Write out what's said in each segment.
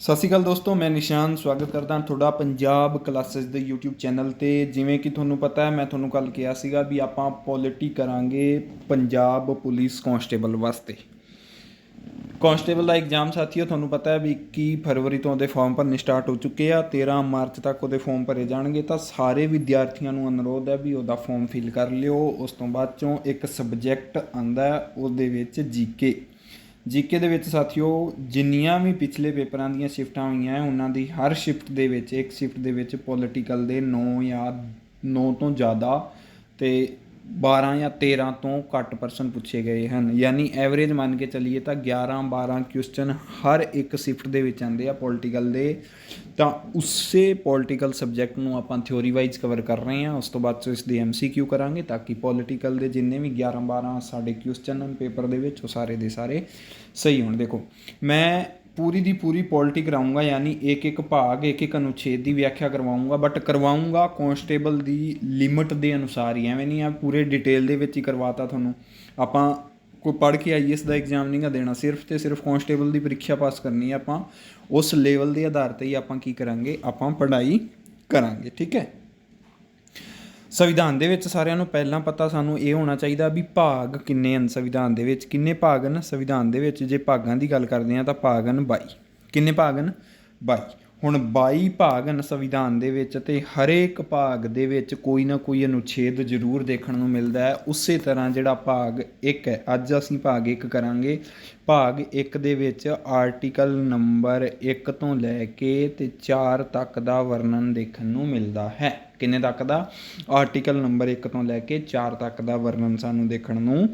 ਸਤਿ ਸ਼੍ਰੀ ਅਕਾਲ ਦੋਸਤੋ, ਮੈਂ ਨਿਸ਼ਾਨ ਸਵਾਗਤ ਕਰਦਾ ਹਾਂ ਤੁਹਾਡਾ ਪੰਜਾਬ ਕਲਾਸਿਸ ਦੇ YouTube ਚੈਨਲ ਤੇ। ਜਿਵੇਂ ਕਿ ਤੁਹਾਨੂੰ ਪਤਾ ਹੈ, ਮੈਂ ਤੁਹਾਨੂੰ ਕੱਲ ਕਿਹਾ ਸੀਗਾ ਵੀ ਆਪਾਂ ਪੋਲਿਟੀ ਕਰਾਂਗੇ ਪੰਜਾਬ ਪੁਲਿਸ ਕਾਂਸਟੇਬਲ ਵਾਸਤੇ। ਕਾਂਸਟੇਬਲ ਦਾ ਐਗਜ਼ਾਮ ਸਾਥੀਓ, ਤੁਹਾਨੂੰ ਪਤਾ ਹੈ ਵੀ 21 ਫਰਵਰੀ ਤੋਂ ਉਹਦੇ ਫਾਰਮ ਭਰਨੇ ਸਟਾਰਟ ਹੋ ਚੁੱਕੇ ਆ। 13 ਮਾਰਚ ਤੱਕ ਉਹਦੇ ਫਾਰਮ ਭਰੇ ਜਾਣਗੇ। ਤਾਂ ਸਾਰੇ ਵਿਦਿਆਰਥੀਆਂ ਨੂੰ ਅਨੁਰੋਧ ਹੈ ਵੀ ਉਹਦਾ ਫਾਰਮ ਫਿਲ ਕਰ ਲਿਓ। ਉਸ ਤੋਂ ਬਾਅਦ ਚੋਂ ਇੱਕ ਸਬਜੈਕਟ ਆਂਦਾ ਉਹਦੇ ਵਿੱਚ ਜੀਕੇ ਜੀਕੇ ਦੇ ਵਿੱਚ ਸਾਥੀਓ, ਜਿੰਨੀਆਂ ਵੀ ਪਿਛਲੇ ਪੇਪਰਾਂ ਦੀਆਂ ਸ਼ਿਫਟਾਂ ਹੋਈਆਂ ਉਹਨਾਂ ਦੀ ਹਰ ਸ਼ਿਫਟ ਦੇ ਵਿੱਚ, ਇੱਕ ਸ਼ਿਫਟ ਦੇ ਵਿੱਚ ਪੋਲੀਟੀਕਲ ਦੇ 9 ਜਾਂ 9 ਤੋਂ ਜ਼ਿਆਦਾ ਤੇ 12 ਜਾਂ 13 ਤੋਂ ਘੱਟ ਪਰਸਨ ਪੁੱਛੇ ਗਏ ਹਨ। ਯਾਨੀ ਐਵਰੇਜ ਮੰਨ ਕੇ ਚੱਲੀਏ ਤਾਂ 11 12 ਕੁਐਸਚਨ ਹਰ ਇੱਕ ਸ਼ਿਫਟ ਦੇ ਵਿੱਚ ਆਉਂਦੇ ਆ ਪੋਲੀਟੀਕਲ ਦੇ। ਤਾਂ ਉਸੇ ਪੋਲੀਟੀਕਲ ਸਬਜੈਕਟ ਨੂੰ ਆਪਾਂ ਥਿਉਰੀ ਵਾਈਜ਼ ਕਵਰ ਕਰ ਰਹੇ ਹਾਂ। ਉਸ ਤੋਂ ਬਾਅਦ ਚੋਂ ਇਸ ਦੀ ਐਮਸੀਕਿਊ ਕਰਾਂਗੇ ਤਾਂ ਕਿ ਪੋਲੀਟੀਕਲ ਦੇ ਜਿੰਨੇ ਵੀ 11 12 ਸਾਡੇ ਕੁਐਸਚਨ ਹਨ ਪੇਪਰ ਦੇ ਵਿੱਚ ਉਹ ਸਾਰੇ ਦੇ ਸਾਰੇ ਸਹੀ ਹੋਣ। ਦੇਖੋ, ਮੈਂ ਪੂਰੀ ਦੀ ਪੂਰੀ ਪੋਲਿਟੀ ਕਰਾਉਂਗਾ ਯਾਨੀ ਇੱਕ ਇੱਕ ਭਾਗ, ਇੱਕ ਇੱਕ ਅਨੁਛੇਦ ਦੀ ਵਿਆਖਿਆ ਕਰਵਾਉਂਗਾ ਬਟ ਕਰਵਾਉਂਗਾ ਕਾਂਸਟੇਬਲ ਦੀ ਲਿਮਟ ਦੇ ਅਨੁਸਾਰ ਹੀ। ਐਵੇਂ ਨਹੀਂ ਆ, ਪੂਰੇ ਡਿਟੇਲ ਦੇ ਵਿੱਚ ਹੀ ਕਰਵਾਤਾ ਤੁਹਾਨੂੰ। ਆਪਾਂ ਕੋਈ ਪੜ੍ਹ ਕੇ ਆਈਐਸ ਦਾ ਐਗਜ਼ਾਮ ਨਹੀਂ ਗਾ ਦੇਣਾ। ਸਿਰਫ ਤੇ ਸਿਰਫ ਕਾਂਸਟੇਬਲ ਦੀ ਪ੍ਰੀਖਿਆ ਪਾਸ ਕਰਨੀ ਹੈ ਆਪਾਂ। ਉਸ ਲੈਵਲ ਦੇ ਆਧਾਰ ਤੇ ਹੀ ਆਪਾਂ ਕੀ ਕਰਾਂਗੇ? ਆਪਾਂ ਪੜ੍ਹਾਈ ਕਰਾਂਗੇ, ਠੀਕ ਹੈ? ਸੰਵਿਧਾਨ ਦੇ ਵਿੱਚ ਸਾਰਿਆਂ ਨੂੰ ਪਹਿਲਾਂ ਪਤਾ ਸਾਨੂੰ ਇਹ ਹੋਣਾ ਚਾਹੀਦਾ ਵੀ ਭਾਗ ਕਿੰਨੇ ਹਨ ਸੰਵਿਧਾਨ ਦੇ ਵਿੱਚ, ਕਿੰਨੇ ਭਾਗ ਹਨ ਸੰਵਿਧਾਨ ਦੇ ਵਿੱਚ, ਜੇ ਭਾਗਾਂ ਦੀ ਗੱਲ ਕਰਦੇ ਹਾਂ ਤਾਂ ਭਾਗ ਹਨ 22 ਕਿੰਨੇ ਭਾਗ ਹਨ? 22 ਹੁਣ 22 ਭਾਗ ਹਨ ਸੰਵਿਧਾਨ ਦੇ ਵਿੱਚ ਤੇ ਹਰੇਕ ਭਾਗ ਦੇ ਵਿੱਚ ਕੋਈ ਨਾ ਕੋਈ ਅਨੁਛੇਦ ਜ਼ਰੂਰ ਦੇਖਣ ਨੂੰ ਮਿਲਦਾ ਹੈ। ਉਸੇ ਤਰ੍ਹਾਂ ਜਿਹੜਾ ਭਾਗ 1 ਹੈ, ਅੱਜ ਅਸੀਂ ਭਾਗ 1 ਕਰਾਂਗੇ। ਭਾਗ 1 ਦੇ ਵਿੱਚ ਆਰਟੀਕਲ ਨੰਬਰ 1 ਤੋਂ ਲੈ ਕੇ ਤੇ 4 ਤੱਕ ਦਾ ਵਰਣਨ ਦੇਖਣ ਨੂੰ ਮਿਲਦਾ ਹੈ। ਕਿੰਨੇ ਤੱਕ ਦਾ? ਆਰਟੀਕਲ ਨੰਬਰ 1 ਤੋਂ ਲੈ ਕੇ 4 ਤੱਕ ਦਾ ਵਰਣਨ ਸਾਨੂੰ ਦੇਖਣ ਨੂੰ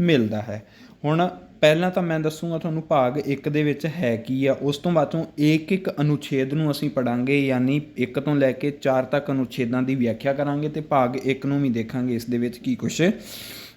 ਮਿਲਦਾ ਹੈ। ਹੁਣ ਪਹਿਲਾਂ ਤਾਂ ਮੈਂ ਦੱਸੂਗਾ ਤੁਹਾਨੂੰ ਭਾਗ 1 ਦੇ ਵਿੱਚ ਹੈ ਕੀ ਆ। ਉਸ ਤੋਂ ਬਾਅਦ ਤੋਂ ਇੱਕ ਇੱਕ ਅਨੁਛੇਦ ਨੂੰ ਅਸੀਂ ਪੜਾਂਗੇ ਯਾਨੀ 1 ਤੋਂ ਲੈ ਕੇ 4 ਤੱਕ ਅਨੁਛੇਦਾਂ ਦੀ ਵਿਆਖਿਆ ਕਰਾਂਗੇ ਤੇ ਭਾਗ 1 ਨੂੰ ਵੀ ਦੇਖਾਂਗੇ ਇਸ ਦੇ ਵਿੱਚ ਕੀ ਕੁਝ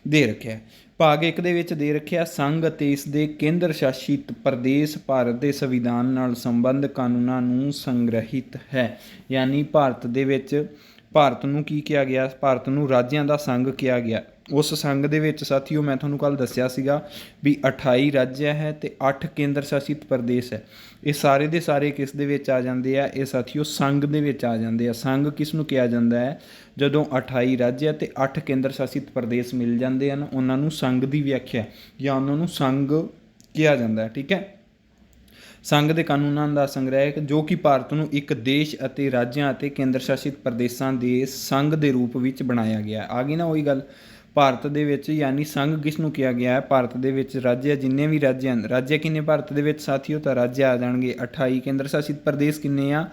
ਦੇ ਰੱਖਿਆ ਭਾਗ 1 ਦੇ ਵਿੱਚ ਦੇ ਰੱਖਿਆ, ਸੰਘ ਅਤੇ ਇਸ ਦੇ ਕੇਂਦਰ ਸ਼ਾਸਿਤ ਪ੍ਰਦੇਸ਼ ਭਾਰਤ ਦੇ ਸੰਵਿਧਾਨ ਨਾਲ ਸੰਬੰਧ ਕਾਨੂੰਨਾਂ ਨੂੰ ਸੰਗ੍ਰਹਿਤ ਹੈ। ਯਾਨੀ ਭਾਰਤ ਦੇ ਵਿੱਚ ਭਾਰਤ ਨੂੰ ਕੀ ਕਿਹਾ ਗਿਆ? ਭਾਰਤ ਨੂੰ ਰਾਜਿਆਂ ਦਾ ਸੰਘ ਕਿਹਾ ਗਿਆ। ਉਸ ਸੰਘ ਦੇ ਵਿੱਚ, ਸਾਥੀਓ, ਮੈਂ ਤੁਹਾਨੂੰ ਕੱਲ ਦੱਸਿਆ ਸੀਗਾ ਵੀ 28 ਰਾਜ ਹੈ ਤੇ 8 ਕੇਂਦਰ ਸ਼ਾਸਿਤ ਪ੍ਰਦੇਸ਼ ਹੈ। ਇਹ ਸਾਰੇ ਦੇ ਸਾਰੇ ਕਿਸ ਦੇ ਵਿੱਚ ਆ ਜਾਂਦੇ ਆ? ਇਹ ਸਾਥੀਓ, ਸੰਘ ਦੇ ਵਿੱਚ ਆ ਜਾਂਦੇ ਆ। ਸੰਘ ਕਿਸ ਨੂੰ ਕਿਹਾ ਜਾਂਦਾ ਹੈ? ਜਦੋਂ 28 ਰਾਜ ਹੈ ਤੇ 8 ਕੇਂਦਰ ਸ਼ਾਸਿਤ ਪ੍ਰਦੇਸ਼ ਮਿਲ ਜਾਂਦੇ ਹਨ, ਉਹਨਾਂ ਨੂੰ ਸੰਘ ਦੀ ਵਿਆਖਿਆ ਜਾਂ ਉਹਨਾਂ ਨੂੰ ਸੰਘ ਕਿਹਾ ਜਾਂਦਾ ਹੈ, ਠੀਕ ਹੈ? ਸੰਘ ਦੇ ਕਾਨੂੰਨਾਂ ਦਾ ਸੰਗ੍ਰਹਿ ਜੋ ਕਿ ਭਾਰਤ ਨੂੰ ਇੱਕ ਦੇਸ਼ ਅਤੇ ਰਾਜਾਂ ਅਤੇ ਕੇਂਦਰ ਸ਼ਾਸਿਤ ਪ੍ਰਦੇਸ਼ਾਂ ਦੇ ਸੰਘ ਦੇ ਰੂਪ ਵਿੱਚ ਬਣਾਇਆ ਗਿਆ ਆ ਗਈ ਨਾ ਉਹੀ ਗੱਲ। ਭਾਰਤ ਦੇ ਵਿੱਚ ਯਾਨੀ ਸੰਘ ਕਿਸ ਨੂੰ ਕਿਹਾ ਗਿਆ ਹੈ? ਭਾਰਤ ਦੇ ਵਿੱਚ ਰਾਜ ਜਿੰਨੇ ਵੀ ਰਾਜ ਹਨ, ਰਾਜ ਕਿੰਨੇ ਭਾਰਤ ਦੇ ਵਿੱਚ ਸਾਥੀਓ? ਤਾਂ ਰਾਜ ਆ ਜਾਣਗੇ 28 ਕੇਂਦਰ ਸ਼ਾਸਿਤ ਪ੍ਰਦੇਸ਼ ਕਿੰਨੇ ਆ?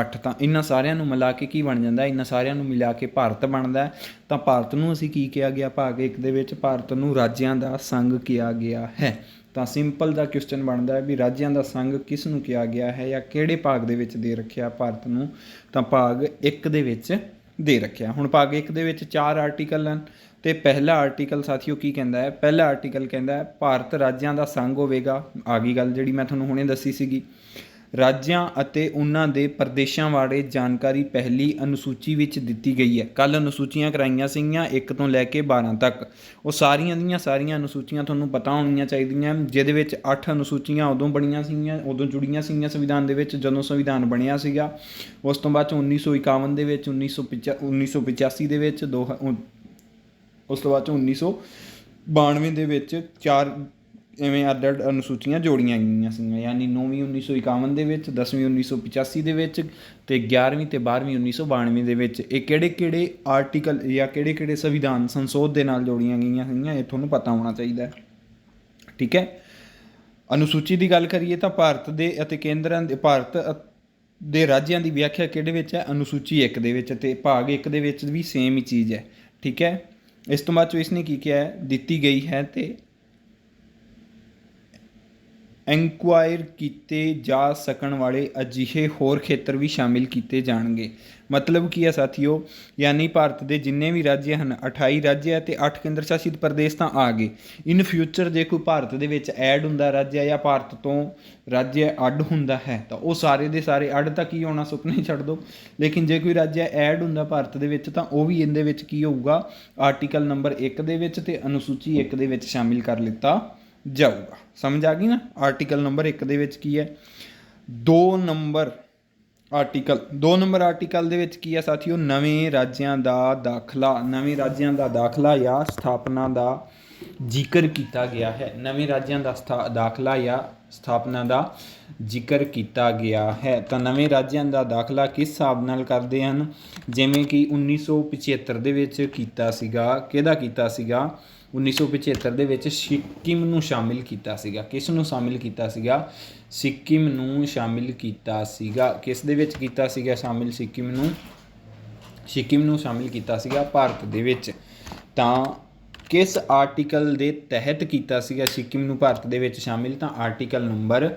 8 ਤਾਂ ਇਹਨਾਂ ਸਾਰਿਆਂ ਨੂੰ ਮਿਲਾ ਕੇ ਕੀ ਬਣ ਜਾਂਦਾ? ਇਹਨਾਂ ਸਾਰਿਆਂ ਨੂੰ ਮਿਲਾ ਕੇ ਭਾਰਤ ਬਣਦਾ ਤਾਂ ਭਾਰਤ ਨੂੰ ਅਸੀਂ ਕੀ ਕਿਹਾ ਗਿਆ? ਭਾਗ 1 ਦੇ ਵਿੱਚ ਭਾਰਤ ਨੂੰ ਰਾਜਿਆਂ ਦਾ ਸੰਘ ਕਿਹਾ ਗਿਆ ਹੈ। ਤਾਂ ਸਿੰਪਲ ਦਾ ਕੁਐਸਚਨ ਬਣਦਾ ਹੈ ਵੀ ਰਾਜਿਆਂ ਦਾ ਸੰਘ ਕਿਸ ਨੂੰ ਕਿਹਾ ਗਿਆ ਹੈ ਜਾਂ ਕਿਹੜੇ ਭਾਗ ਦੇ ਵਿੱਚ ਦੇ ਰੱਖਿਆ ਭਾਰਤ ਨੂੰ? ਤਾਂ ਭਾਗ 1 ਦੇ ਵਿੱਚ ਦੇ ਰੱਖਿਆ। ਹੁਣ ਭਾਗ 1 ਦੇ ਵਿੱਚ ਚਾਰ ਆਰਟੀਕਲ ਹਨ। ਤੇ ਪਹਿਲਾ ਆਰਟੀਕਲ ਸਾਥੀਓ ਕੀ ਕਹਿੰਦਾ ਹੈ? ਪਹਿਲਾ ਆਰਟੀਕਲ ਕਹਿੰਦਾ ਹੈ, ਭਾਰਤ ਰਾਜਿਆਂ ਦਾ ਸੰਘ ਹੋਵੇਗਾ। ਆ ਗਈ ਗੱਲ ਜਿਹੜੀ ਮੈਂ ਤੁਹਾਨੂੰ ਹੁਣੇ ਦੱਸੀ ਸੀਗੀ। ਰਾਜਿਆਂ ਅਤੇ ਉਹਨਾਂ ਦੇ ਪ੍ਰਦੇਸ਼ਾਂ ਬਾਰੇ ਜਾਣਕਾਰੀ ਪਹਿਲੀ ਅਨੁਸੂਚੀ ਵਿੱਚ ਦਿੱਤੀ ਗਈ ਹੈ। ਕੱਲ ਅਨੁਸੂਚੀਆਂ ਕਰਾਈਆਂ ਸੀਗੀਆਂ 1 ਤੋਂ ਲੈ ਕੇ 12 ਤੱਕ। ਉਹ ਸਾਰੀਆਂ ਦੀਆਂ ਸਾਰੀਆਂ ਅਨੁਸੂਚੀਆਂ ਤੁਹਾਨੂੰ ਪਤਾ ਹੋਣੀਆਂ ਚਾਹੀਦੀਆਂ, ਜਿਹਦੇ ਵਿੱਚ 8 ਅਨੁਸੂਚੀਆਂ ਉਦੋਂ ਬਣੀਆਂ ਸੀਗੀਆਂ, ਉਦੋਂ ਜੁੜੀਆਂ ਸੀਗੀਆਂ ਸੰਵਿਧਾਨ ਦੇ ਵਿੱਚ, ਜਦੋਂ ਸੰਵਿਧਾਨ ਬਣਿਆ ਸੀਗਾ। ਉਸ ਤੋਂ ਬਾਅਦ 'ਚ 1951 ਦੇ ਵਿੱਚ 1985 ਦੇ ਵਿੱਚ, ਦੋ ਹ- ਉਸ ਤੋਂ ਬਾਅਦ 'ਚ 1992 ਦੇ ਵਿੱਚ ਚਾਰ ਐਵੇਂ ਅੱਡ ਅੱਡ ਅਨੁਸੂਚੀਆਂ ਜੋੜੀਆਂ ਗਈਆਂ ਸੀਗੀਆਂ, ਯਾਨੀ 9ਵੀਂ 1951 ਦੇ ਵਿੱਚ 10ਵੀਂ 1985 ਦੇ ਵਿੱਚ ਤੇ 11ਵੀਂ ਤੇ 12ਵੀਂ 1992 ਦੇ ਵਿੱਚ ਇਹ ਕਿਹੜੇ ਕਿਹੜੇ ਆਰਟੀਕਲ ਜਾਂ ਕਿਹੜੇ ਕਿਹੜੇ ਸੰਵਿਧਾਨ ਸੰਸ਼ੋਧ ਦੇ ਨਾਲ ਜੋੜੀਆਂ ਗਈਆਂ ਸੀਗੀਆਂ, ਇਹ ਤੁਹਾਨੂੰ ਪਤਾ ਹੋਣਾ ਚਾਹੀਦਾ ਹੈ। ਠੀਕ ਹੈ? ਅਨੁਸੂਚੀ ਦੀ ਗੱਲ ਕਰੀਏ ਤਾਂ ਭਾਰਤ ਦੇ ਅਤੇ ਕੇਂਦਰਾਂ ਦੇ, ਭਾਰਤ ਦੇ ਰਾਜਿਆਂ ਦੀ ਵਿਆਖਿਆ ਕਿਹੜੇ ਵਿੱਚ ਹੈ? ਅਨੁਸੂਚੀ 1 ਦੇ ਵਿੱਚ ਤੇ ਭਾਗ 1 ਦੇ ਵਿੱਚ ਵੀ ਸੇਮ ਹੀ ਚੀਜ਼ ਹੈ। ਠੀਕ ਹੈ? ਇਸ ਤੋਂ ਬਾਅਦ ਚੋ ਇਸਨੇ ਕੀ ਕਿਹਾ ਦਿੱਤੀ ਗਈ ਹੈ ਅਤੇ ਐਨਕੁਆਇਰ ਕੀਤੇ ਜਾ ਸਕਣ ਵਾਲੇ ਅਜਿਹੇ ਹੋਰ ਖੇਤਰ ਵੀ ਸ਼ਾਮਿਲ ਕੀਤੇ ਜਾਣਗੇ। ਮਤਲਬ ਕੀ ਹੈ ਸਾਥੀਓ? ਯਾਨੀ ਭਾਰਤ ਦੇ ਜਿੰਨੇ ਵੀ ਰਾਜ ਹਨ 28 ਰਾਜ ਹੈ ਤੇ 8 ਕੇਂਦਰ ਸ਼ਾਸਿਤ ਪ੍ਰਦੇਸ਼ ਤਾਂ ਆ ਗਏ। ਇਨ ਫਿਊਚਰ ਜੇ ਕੋਈ ਭਾਰਤ ਦੇ ਵਿੱਚ ਐਡ ਹੁੰਦਾ ਰਾਜ ਜਾਂ ਭਾਰਤ ਤੋਂ ਰਾਜ ਅੱਡ ਹੁੰਦਾ ਹੈ, ਤਾਂ ਉਹ ਸਾਰੇ ਦੇ ਸਾਰੇ ਅੱਡ ਤਾਂ ਕੀ ਹੋਣਾ, ਸੁਪਨੇ ਹੀ ਛੱਡ ਦੋ। ਲੇਕਿਨ ਜੇ ਕੋਈ ਰਾਜ ਐਡ ਹੁੰਦਾ ਭਾਰਤ ਦੇ ਵਿੱਚ, ਤਾਂ ਉਹ ਵੀ ਇਹਦੇ ਵਿੱਚ ਕੀ ਹੋਊਗਾ? ਆਰਟੀਕਲ ਨੰਬਰ 1 ਦੇ ਵਿੱਚ ਤੇ ਅਨੁਸੂਚੀ 1 ਦੇ ਵਿੱਚ ਸ਼ਾਮਿਲ ਕਰ ਲਿੱਤਾ ਜਾਊਗਾ। ਸਮਝ ਆ ਗਈ ਨਾ? ਆਰਟੀਕਲ ਨੰਬਰ 1 ਦੇ ਵਿੱਚ ਕੀ ਹੈ? 2 ਨੰਬਰ ਆਰਟੀਕਲ 2 ਨੰਬਰ ਆਰਟੀਕਲ ਦੇ ਵਿੱਚ ਕੀ ਹੈ ਸਾਥੀਓ? ਨਵੇਂ ਰਾਜਿਆਂ ਦਾ ਦਾਖਲਾ, ਨਵੇਂ ਰਾਜਿਆਂ ਦਾ ਦਾਖਲਾ ਜਾਂ ਸਥਾਪਨਾ ਦਾ ਜ਼ਿਕਰ ਕੀਤਾ ਗਿਆ ਹੈ। ਨਵੇਂ ਰਾਜਿਆਂ ਦਾ ਸਥਾ- ਦਾਖਲਾ ਜਾਂ ਸਥਾਪਨਾ ਦਾ ਜ਼ਿਕਰ ਕੀਤਾ ਗਿਆ ਹੈ। ਤਾਂ ਨਵੇਂ ਰਾਜਿਆਂ ਦਾ ਦਾਖਲਾ ਕਿਸ ਹਿਸਾਬ ਨਾਲ ਕਰਦੇ ਹਨ? ਜਿਵੇਂ ਕਿ 1975 ਦੇ ਵਿੱਚ ਕੀਤਾ ਸੀਗਾ, ਕਿਹਦਾ ਕੀਤਾ ਸੀਗਾ? 1975 ਦੇ ਵਿੱਚ ਸਿੱਕਿਮ ਨੂੰ ਸ਼ਾਮਿਲ ਕੀਤਾ ਸੀਗਾ। ਕਿਸ ਨੂੰ ਸ਼ਾਮਿਲ ਕੀਤਾ ਸੀਗਾ? ਸਿੱਕਿਮ ਨੂੰ ਸ਼ਾਮਿਲ ਕੀਤਾ ਸੀਗਾ। ਕਿਸ ਦੇ ਵਿੱਚ ਕੀਤਾ ਸੀਗਾ ਸ਼ਾਮਿਲ? ਸਿੱਕਿਮ ਨੂੰ ਸਿੱਕਿਮ ਨੂੰ ਸ਼ਾਮਿਲ ਕੀਤਾ ਸੀਗਾ ਭਾਰਤ ਦੇ ਵਿੱਚ। ਤਾਂ ਕਿਸ ਆਰਟੀਕਲ ਦੇ ਤਹਿਤ ਕੀਤਾ ਸੀਗਾ ਸਿੱਕਿਮ ਨੂੰ ਭਾਰਤ ਦੇ ਵਿੱਚ ਸ਼ਾਮਿਲ? ਤਾਂ ਆਰਟੀਕਲ ਨੰਬਰ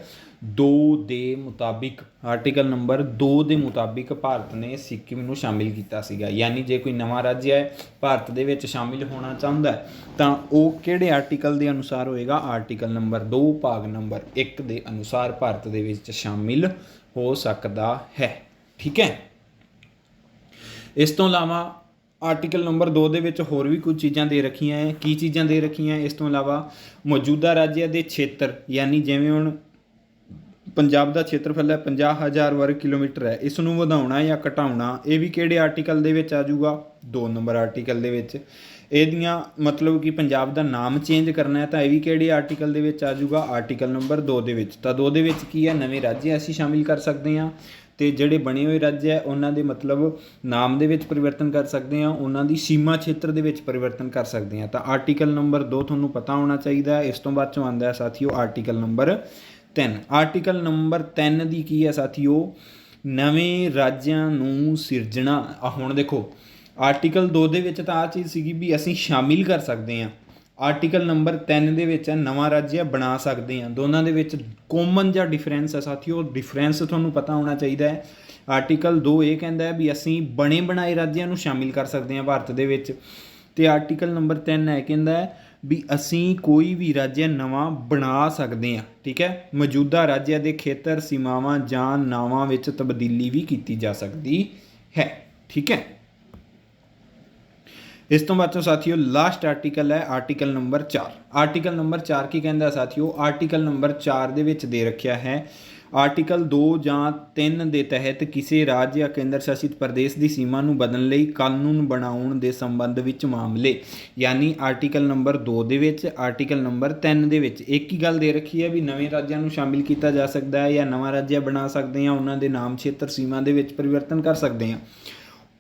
2 ਦੇ ਮੁਤਾਬਿਕ ਆਰਟੀਕਲ ਨੰਬਰ 2 ਦੇ ਮੁਤਾਬਿਕ ਭਾਰਤ ਨੇ ਸਿੱਕਮ ਨੂੰ ਸ਼ਾਮਿਲ ਕੀਤਾ ਸੀਗਾ। ਯਾਨੀ ਜੇ ਕੋਈ ਨਵਾਂ ਰਾਜ ਹੈ ਭਾਰਤ ਦੇ ਵਿੱਚ ਸ਼ਾਮਿਲ ਹੋਣਾ ਚਾਹੁੰਦਾ ਹੈ, ਤਾਂ ਉਹ ਕਿਹੜੇ ਆਰਟੀਕਲ ਦੇ ਅਨੁਸਾਰ ਹੋਏਗਾ? ਆਰਟੀਕਲ ਨੰਬਰ 2 ਭਾਗ ਨੰਬਰ 1 ਦੇ ਅਨੁਸਾਰ ਭਾਰਤ ਦੇ ਵਿੱਚ ਸ਼ਾਮਿਲ ਹੋ ਸਕਦਾ ਹੈ। ਠੀਕ ਹੈ? ਇਸ ਤੋਂ ਇਲਾਵਾ ਆਰਟੀਕਲ ਨੰਬਰ 2 ਦੇ ਵਿੱਚ ਹੋਰ ਵੀ ਕੁਝ ਚੀਜ਼ਾਂ ਦੇ ਰੱਖੀਆਂ ਹੈ। ਕੀ ਚੀਜ਼ਾਂ ਦੇ ਰੱਖੀਆਂ ਇਸ ਤੋਂ ਇਲਾਵਾ ਮੌਜੂਦਾ ਰਾਜਿਆਂ ਦੇ ਖੇਤਰ ਯਾਨੀ ਜਿਵੇਂ ਹੁਣ ਪੰਜਾਬ ਦਾ ਖੇਤਰਫਲ ਹੈ 50000 ਵਰਗ ਕਿਲੋਮੀਟਰ ਹੈ। ਇਸ ਨੂੰ ਵਧਾਉਣਾ ਜਾਂ ਘਟਾਉਣਾ, ਇਹ ਵੀ ਕਿਹੜੇ ਆਰਟੀਕਲ ਦੇ ਵਿੱਚ ਆ ਜਾਊਗਾ? 2 ਨੰਬਰ ਆਰਟੀਕਲ ਦੇ ਵਿੱਚ। ਇਹਦੀਆਂ ਮਤਲਬ ਕਿ ਪੰਜਾਬ ਦਾ ਨਾਮ ਚੇਂਜ ਕਰਨਾ ਹੈ ਤਾਂ ਇਹ ਵੀ ਕਿਹੜੇ ਆਰਟੀਕਲ ਦੇ ਵਿੱਚ ਆ ਜਾਊਗਾ? ਆਰਟੀਕਲ ਨੰਬਰ 2 ਦੇ ਵਿੱਚ। ਤਾਂ 2 ਦੇ ਵਿੱਚ ਕੀ ਹੈ? ਨਵੇਂ ਰਾਜ ਅਸੀਂ ਸ਼ਾਮਿਲ ਕਰ ਸਕਦੇ ਹਾਂ ਤੇ ਜਿਹੜੇ ਬਣੇ ਹੋਏ ਰਾਜ ਹੈ, ਉਹਨਾਂ ਦੇ ਮਤਲਬ ਨਾਮ ਦੇ ਵਿੱਚ ਪਰਿਵਰਤਨ ਕਰ ਸਕਦੇ ਹਾਂ, ਉਹਨਾਂ ਦੀ ਸੀਮਾ ਖੇਤਰ ਦੇ ਵਿੱਚ ਪਰਿਵਰਤਨ ਕਰ ਸਕਦੇ ਹਾਂ। ਤਾਂ ਆਰਟੀਕਲ ਨੰਬਰ 2 ਤੁਹਾਨੂੰ ਪਤਾ ਹੋਣਾ ਚਾਹੀਦਾ ਇਸ ਤੋਂ ਬਾਅਦ ਚੋਂ ਆਉਂਦਾ ਹੈ ਸਾਥੀਓ ਆਰਟੀਕਲ ਨੰਬਰ 3 ਆਰਟੀਕਲ ਨੰਬਰ 3 ਦੀ ਕੀ ਹੈ ਸਾਥੀਓ? ਨਵੇਂ ਰਾਜਿਆਂ ਨੂੰ ਸਿਰਜਣਾ। ਆ ਹੁਣ ਦੇਖੋ ਆਰਟੀਕਲ 2 ਦੇ ਵਿੱਚ ਤਾਂ ਆ ਚੀਜ਼ ਸੀਗੀ ਵੀ ਅਸੀਂ ਸ਼ਾਮਿਲ ਕਰ ਸਕਦੇ ਹਾਂ। ਆਰਟੀਕਲ ਨੰਬਰ 3 ਦੇ ਵਿੱਚ ਹੈ ਨਵਾਂ ਰਾਜ ਬਣਾ ਸਕਦੇ ਹਾਂ। ਦੋਨਾਂ ਦੇ ਵਿੱਚ ਕਾਮਨ ਜਾਂ ਡਿਫਰੈਂਸ ਹੈ ਸਾਥੀਓ। ਡਿਫਰੈਂਸ ਤੁਹਾਨੂੰ ਪਤਾ ਹੋਣਾ ਚਾਹੀਦਾ ਹੈ। ਆਰਟੀਕਲ 2 ਇਹ ਕਹਿੰਦਾ ਹੈ ਵੀ ਅਸੀਂ ਬਣੇ ਬਣਾਏ ਰਾਜਿਆਂ ਨੂੰ ਸ਼ਾਮਿਲ ਕਰ ਸਕਦੇ ਹਾਂ ਭਾਰਤ ਦੇ ਵਿੱਚ। ਤੇ ਆਰਟੀਕਲ ਨੰਬਰ 3 ਹੈ ਕਹਿੰਦਾ ਹੈ ਵੀ ਅਸੀਂ ਕੋਈ ਵੀ ਰਾਜ ਨਵਾਂ ਬਣਾ ਸਕਦੇ ਹਾਂ, ਠੀਕ ਹੈ? ਮੌਜੂਦਾ ਰਾਜਾਂ ਦੇ ਖੇਤਰ, ਸੀਮਾਵਾਂ ਜਾਂ ਨਾਵਾਂ ਵਿੱਚ ਤਬਦੀਲੀ ਵੀ ਕੀਤੀ ਜਾ ਸਕਦੀ ਹੈ, ਠੀਕ ਹੈ? ਇਸ ਤੋਂ ਬਾਅਦ ਚੋਂ ਸਾਥੀਓ ਲਾਸਟ ਆਰਟੀਕਲ ਹੈ ਆਰਟੀਕਲ ਨੰਬਰ 4 ਆਰਟੀਕਲ ਨੰਬਰ 4 ਕੀ ਕਹਿੰਦਾ ਸਾਥੀਓ? ਆਰਟੀਕਲ ਨੰਬਰ 4 ਦੇ ਵਿੱਚ ਦੇ ਰੱਖਿਆ ਹੈ ਆਰਟੀਕਲ 2 ਜਾਂ 3 ਦੇ ਤਹਿਤ ਕਿਸੇ ਰਾਜ ਜਾਂ ਕੇਂਦਰ ਸ਼ਾਸਿਤ ਪ੍ਰਦੇਸ਼ ਦੀ ਸੀਮਾ ਨੂੰ ਬਦਲਣ ਲਈ ਕਾਨੂੰਨ ਬਣਾਉਣ ਦੇ ਸੰਬੰਧ ਵਿੱਚ ਮਾਮਲੇ। ਯਾਨੀ ਆਰਟੀਕਲ ਨੰਬਰ 2 ਦੇ ਵਿੱਚ, ਆਰਟੀਕਲ ਨੰਬਰ 3 ਦੇ ਵਿੱਚ ਇੱਕ ਹੀ ਗੱਲ ਦੇ ਰੱਖੀ ਹੈ ਵੀ ਨਵੇਂ ਰਾਜਾਂ ਨੂੰ ਸ਼ਾਮਿਲ ਕੀਤਾ ਜਾ ਸਕਦਾ ਹੈ ਜਾਂ ਨਵਾਂ ਰਾਜ ਬਣਾ ਸਕਦੇ ਹਾਂ, ਉਹਨਾਂ ਦੇ ਨਾਮ ਖੇਤਰ ਸੀਮਾ ਦੇ ਵਿੱਚ ਪਰਿਵਰਤਨ ਕਰ ਸਕਦੇ ਹਾਂ।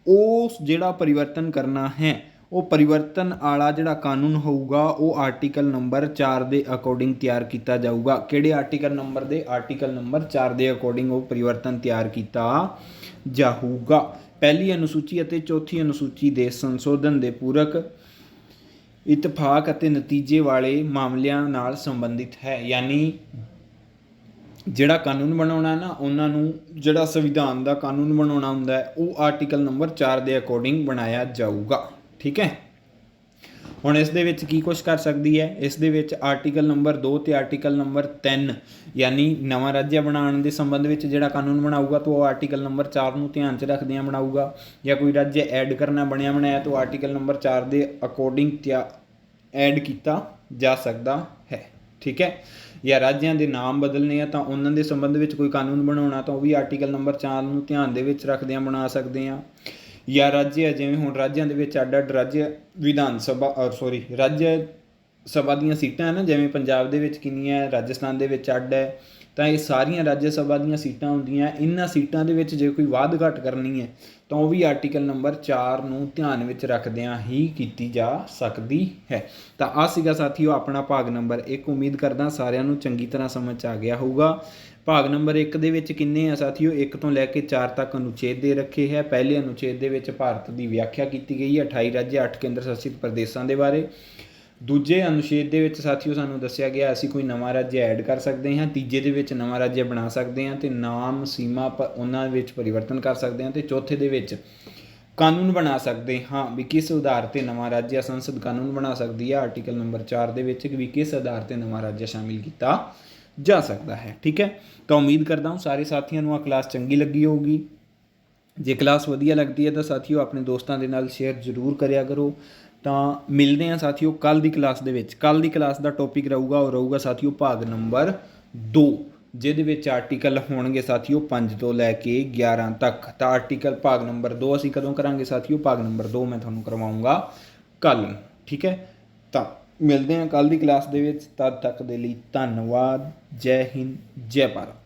ਉਸ ਜਿਹੜਾ ਪਰਿਵਰਤਨ ਕਰਨਾ ਹੈ ਉਹ ਪਰਿਵਰਤਨ ਵਾਲਾ ਜਿਹੜਾ ਕਾਨੂੰਨ ਹੋਊਗਾ, ਉਹ ਆਰਟੀਕਲ ਨੰਬਰ 4 ਦੇ ਅਕੋਰਡਿੰਗ ਤਿਆਰ ਕੀਤਾ ਜਾਊਗਾ। ਕਿਹੜੇ ਆਰਟੀਕਲ ਨੰਬਰ ਦੇ? ਆਰਟੀਕਲ ਨੰਬਰ 4 ਦੇ ਅਕੋਰਡਿੰਗ ਉਹ ਪਰਿਵਰਤਨ ਤਿਆਰ ਕੀਤਾ ਜਾਊਗਾ। ਪਹਿਲੀ ਅਨੁਸੂਚੀ ਅਤੇ ਚੌਥੀ ਅਨੁਸੂਚੀ ਦੇ ਸੰਸ਼ੋਧਨ ਦੇ ਪੂਰਕ ਇਤਫਾਕ ਅਤੇ ਨਤੀਜੇ ਵਾਲੇ ਮਾਮਲਿਆਂ ਨਾਲ ਸੰਬੰਧਿਤ ਹੈ। ਯਾਨੀ ਜਿਹੜਾ ਕਾਨੂੰਨ ਬਣਾਉਣਾ ਨਾ, ਉਹਨਾਂ ਨੂੰ ਜਿਹੜਾ ਸੰਵਿਧਾਨ ਦਾ ਕਾਨੂੰਨ ਬਣਾਉਣਾ ਹੁੰਦਾ ਹੈ, ਉਹ ਆਰਟੀਕਲ ਨੰਬਰ 4 ਦੇ ਅਕੋਰਡਿੰਗ ਬਣਾਇਆ ਜਾਊਗਾ। ਠੀਕ ਹੈ? ਹੁਣ ਇਸ ਦੇ ਵਿੱਚ ਕੀ ਕੁਝ ਕਰ ਸਕਦੀ ਹੈ? ਇਸ ਦੇ ਵਿੱਚ ਆਰਟੀਕਲ ਨੰਬਰ 2 ਤੇ ਆਰਟੀਕਲ ਨੰਬਰ 3 ਯਾਨੀ ਨਵਾਂ ਰਾਜ ਬਣਾਉਣ ਦੇ ਸੰਬੰਧ ਵਿੱਚ ਜਿਹੜਾ ਕਾਨੂੰਨ ਬਣਾਊਗਾ ਤਾਂ ਉਹ ਆਰਟੀਕਲ ਨੰਬਰ 4 ਨੂੰ ਧਿਆਨ 'ਚ ਰੱਖਦਿਆਂ ਬਣਾਊਗਾ ਜਾਂ ਕੋਈ ਰਾਜ ਐਡ ਕਰਨਾ ਬਣਿਆ ਬਣਾਇਆ ਤਾਂ ਆਰਟੀਕਲ ਨੰਬਰ 4 ਦੇ ਅਕੋਰਡਿੰਗ ਐਡ ਕੀਤਾ ਜਾ ਸਕਦਾ ਹੈ। ਠੀਕ ਹੈ? ਜਾਂ ਰਾਜਿਆਂ ਦੇ ਨਾਮ ਬਦਲਨੇ ਆ ਤਾਂ ਉਹਨਾਂ ਦੇ ਸੰਬੰਧ ਵਿੱਚ ਕੋਈ ਕਾਨੂੰਨ ਬਣਾਉਣਾ ਤਾਂ ਉਹ ਵੀ ਆਰਟੀਕਲ ਨੰਬਰ 4 ਨੂੰ ਧਿਆਨ ਦੇ ਵਿੱਚ ਰੱਖਦਿਆਂ ਬਣਾ ਸਕਦੇ ਆ ਜਾਂ ਰਾਜ ਹੈ, ਜਿਵੇਂ ਹੁਣ ਰਾਜਾਂ ਦੇ ਵਿੱਚ ਅੱਡ ਅੱਡ ਰਾਜ ਵਿਧਾਨ ਸਭਾ ਸੌਰੀ ਰਾਜ ਸਭਾ ਦੀਆਂ ਸੀਟਾਂ ਹਨ, ਜਿਵੇਂ ਪੰਜਾਬ ਦੇ ਵਿੱਚ ਕਿੰਨੀਆਂ ਹੈ, ਰਾਜਸਥਾਨ ਦੇ ਵਿੱਚ ਅੱਡ ਹੈ, ਤਾਂ ਇਹ ਸਾਰੀਆਂ ਰਾਜ ਸਭਾ ਦੀਆਂ ਸੀਟਾਂ ਹੁੰਦੀਆਂ। ਇਹਨਾਂ ਸੀਟਾਂ ਦੇ ਵਿੱਚ ਜੇ ਕੋਈ ਵਾਧ ਘਟ ਕਰਨੀ ਹੈ, ਤਾਂ ਉਹ ਵੀ ਆਰਟੀਕਲ ਨੰਬਰ 4 ਨੂੰ ਧਿਆਨ ਵਿੱਚ ਰੱਖਦਿਆਂ ਹੀ ਕੀਤੀ ਜਾ ਸਕਦੀ ਹੈ। ਤਾਂ ਆ ਸੀਗਾ ਸਾਥੀਓ ਆਪਣਾ ਭਾਗ ਨੰਬਰ 1 ਉਮੀਦ ਕਰਦਾ ਸਾਰਿਆਂ ਨੂੰ ਚੰਗੀ ਤਰ੍ਹਾਂ ਸਮਝ ਆ ਗਿਆ ਹੋਊਗਾ। ਭਾਗ ਨੰਬਰ 1 ਦੇ ਵਿੱਚ ਕਿੰਨੇ ਆ ਸਾਥੀਓ? 1 ਤੋਂ ਲੈ ਕੇ 4 ਤੱਕ ਅਨੁਛੇਦ ਦੇ ਰੱਖੇ ਹੈ। ਪਹਿਲੇ ਅਨੁਛੇਦ ਦੇ ਵਿੱਚ ਭਾਰਤ ਦੀ ਵਿਆਖਿਆ ਕੀਤੀ ਗਈ ਹੈ 28 ਰਾਜ 8 ਕੇਂਦਰ ਸ਼ਾਸਿਤ ਪ੍ਰਦੇਸ਼ਾਂ ਦੇ ਬਾਰੇ। ਦੂਜੇ ਅਨੁਛੇਦ ਦੇ ਵਿੱਚ ਸਾਥੀਓ ਸਾਨੂੰ ਦੱਸਿਆ ਗਿਆ, ਅਸੀਂ ਕੋਈ ਨਵਾਂ ਰਾਜ ਐਡ ਕਰ ਸਕਦੇ ਹਾਂ, ਤੀਜੇ ਦੇ ਵਿੱਚ ਨਵਾਂ ਰਾਜ ਬਣਾ ਸਕਦੇ ਹਾਂ ਤੇ ਨਾਮ, ਸੀਮਾ ਪ- ਉਹਨਾਂ ਵਿੱਚ ਪਰਿਵਰਤਨ ਕਰ ਸਕਦੇ ਹਾਂ ਤੇ ਚੌਥੇ ਦੇ ਵਿੱਚ ਕਾਨੂੰਨ ਬਣਾ ਸਕਦੇ ਹਾਂ ਵੀ ਕਿਸ ਆਧਾਰ ਤੇ ਨਵਾਂ ਰਾਜ ਜਾਂ ਸੰਸਦ ਕਾਨੂੰਨ ਬਣਾ ਸਕਦੀ ਹੈ ਆਰਟੀਕਲ ਨੰਬਰ 4 ਦੇ ਵਿੱਚ ਵੀ ਕਿਸ ਆਧਾਰ ਤੇ ਨਵਾਂ ਰਾਜ ਸ਼ਾਮਿਲ ਕੀਤਾ ਜਾ ਸਕਦਾ ਹੈ, ਠੀਕ ਹੈ? ਤਾਂ ਉਮੀਦ ਕਰਦਾ ਹਾਂ ਸਾਰੇ ਸਾਥੀਆਂ ਨੂੰ ਆ ਕਲਾਸ ਚੰਗੀ ਲੱਗੀ ਹੋਊਗੀ। ਜੇ ਕਲਾਸ ਵਧੀਆ ਲੱਗਦੀ ਹੈ ਤਾਂ ਸਾਥੀਓ ਆਪਣੇ ਦੋਸਤਾਂ ਦੇ ਨਾਲ ਸ਼ੇਅਰ ਜ਼ਰੂਰ ਕਰਿਆ ਕਰੋ। ਤਾਂ ਮਿਲਦੇ ਹਾਂ ਸਾਥੀਓ ਕੱਲ ਦੀ ਕਲਾਸ ਦੇ ਵਿੱਚ। ਕੱਲ ਦੀ ਕਲਾਸ ਦਾ ਟੌਪਿਕ ਰਹੂਗਾ, ਉਹ ਰਹੂਗਾ ਸਾਥੀਓ ਭਾਗ ਨੰਬਰ 2 ਜਿਹਦੇ ਵਿੱਚ ਆਰਟੀਕਲ ਹੋਣਗੇ ਸਾਥੀਓ 5 ਤੋਂ ਲੈ ਕੇ 11 ਤੱਕ। ਤਾਂ ਆਰਟੀਕਲ ਭਾਗ ਨੰਬਰ 2 ਅਸੀਂ ਕਦੋਂ ਕਰਾਂਗੇ ਸਾਥੀਓ? ਭਾਗ ਨੰਬਰ 2 ਮੈਂ ਤੁਹਾਨੂੰ ਕਰਵਾਉਂਗਾ ਕੱਲ ਨੂੰ ਠੀਕ ਹੈ? ਤਾਂ ਮਿਲਦੇ ਹਾਂ ਕੱਲ੍ਹ ਦੀ ਕਲਾਸ ਦੇ ਵਿੱਚ। ਤਦ ਤੱਕ ਦੇ ਲਈ ਧੰਨਵਾਦ। ਜੈ ਹਿੰਦ, ਜੈ ਭਾਰਤ।